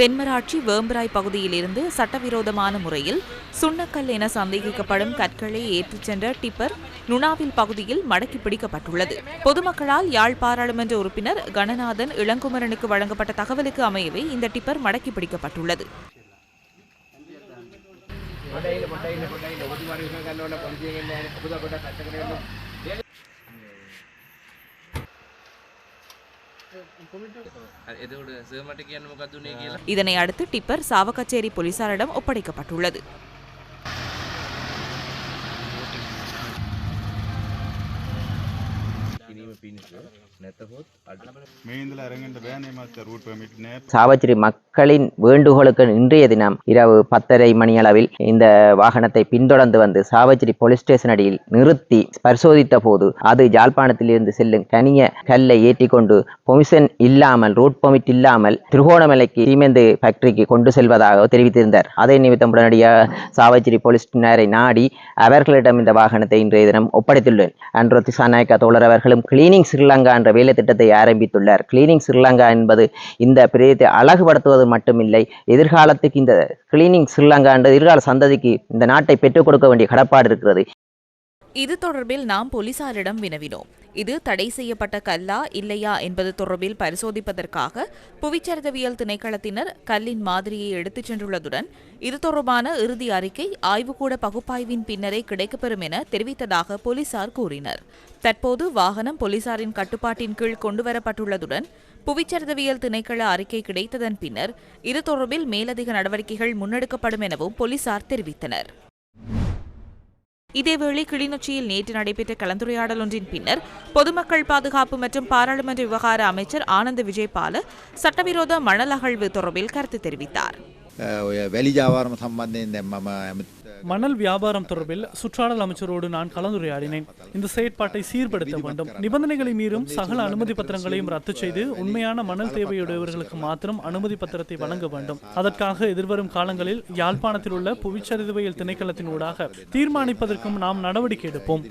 தென்மராட்சி வேம்பராய் பகுதியிலிருந்து சட்டவிரோதமான முறையில் சுண்ணக்கல் என சந்தேகிக்கப்படும் கற்களை ஏற்றிச் சென்ற டிப்பர் நுணாவில் பகுதியில் மடக்கி பிடிக்கப்பட்டுள்ளது. பொதுமக்களால் யாழ் பாராளுமன்ற உறுப்பினர் கணநாதன் இளங்குமரனுக்கு வழங்கப்பட்ட தகவலுக்கு அமையவே இந்த டிப்பர் மடக்கி பிடிக்கப்பட்டுள்ளது. കൊട്ടയിൽ കൊട്ടയിൽ இதனை அடுத்து டிப்பர் சாவகச்சேரி போலீசாரிடம் ஒப்படைக்கப்பட்டுள்ளது. சாவச்சிரி மக்களின் வேண்டுகோளுக்கு இன்றைய தினம் இரவு பத்தரை மணியளவில் இந்த வாகனத்தை பின்தொடர்ந்து வந்து சாவச்சிரி போலீஸ் ஸ்டேஷன் அடியில் நிறுத்தி பரிசோதித்த போது அது யாழ்ப்பாணத்திலிருந்து செல்லும் கனிய கல்லை ஏற்றிக்கொண்டு பொமிஷன் இல்லாமல் ரூட் பொமிட் இல்லாமல் திருகோணமலைக்கு சீமெந்து ஃபேக்டரிக்கு கொண்டு செல்வதாக தெரிவித்திருந்தார். அதை நிமித்தம் உடனடியாக சாவச்சிரி போலீசினரை நாடி அவர்களிடம் இந்த வாகனத்தை இன்றைய தினம் ஒப்படைத்துள்ளேன். அன்றோ திசாநாயக்கா தோழர் அவர்களும் கிளீனிங் ஸ்ரீலங்கா என்ற வேலை திட்டத்தை ஆரம்பித்துள்ளார். கிளீனிங் ஸ்ரீலங்கா என்பது இந்த பிரதேசத்தை அழகுபடுத்துவது மட்டுமில்லை எதிர்காலத்துக்கு இந்த கிளீனிங் ஸ்ரீலங்கா என்ற எதிர்கால சந்ததிக்கு இந்த நாட்டை பெற்றுக் கொடுக்க வேண்டிய கடப்பாடு இருக்கிறது. இது தொடர்பில் நாம் போலீசாரிடம் வினவினோம். இது தடை செய்யப்பட்ட கல்லா இல்லையா என்பது தொடர்பில் பரிசோதிப்பதற்காக புவிச்சரிதவியல் திணைக்களத்தினர் கல்லின் மாதிரியை எடுத்துச் சென்றுள்ளதுடன் இது தொடர்பான இறுதி அறிக்கை ஆய்வுக்கூட பகுப்பாய்வின் பின்னரே கிடைக்கப்பெறும் என தெரிவித்ததாக போலீசார் கூறினர். தற்போது வாகனம் போலீசாரின் கட்டுப்பாட்டின் கீழ் கொண்டுவரப்பட்டுள்ளதுடன் புவிச்சரிதவியல் திணைக்கள அறிக்கை கிடைத்ததன் பின்னர் இது தொடர்பில் மேலதிக நடவடிக்கைகள் முன்னெடுக்கப்படும் எனவும் போலீசார் தெரிவித்தனர். இதேவேளை கிளிநொச்சியில் நேற்று நடைபெற்ற கலந்துரையாடல் ஒன்றின் பின்னர் பொதுமக்கள் பாதுகாப்பு மற்றும் பாராளுமன்ற விவகார அமைச்சர் ஆனந்த விஜயபால சட்டவிரோத மணல் அகழ்வு தொடர்பில் கருத்து தெரிவித்தார். வெளி வியாபாரம் சம்பந்தம் மணல் வியாபாரம் தொடர்பில் சுற்றாடல் அமைச்சரோடு நான் கலந்துரையாடினேன். இந்த செயற்பாட்டை சீர்படுத்த வேண்டும். நிபந்தனைகளை மீறும் சகல அனுமதி பத்திரங்களையும் ரத்து செய்து உண்மையான மணல் தேவையுடையவர்களுக்கு மாத்திரம் அனுமதி பத்திரத்தை வழங்க வேண்டும். அதற்காக எதிர்வரும் காலங்களில் யாழ்ப்பாணத்தில் உள்ள புவிச்சரிதுவையில் திணைக்களத்தின் ஊடாக தீர்மானிப்பதற்கும் நாம் நடவடிக்கை எடுப்போம்.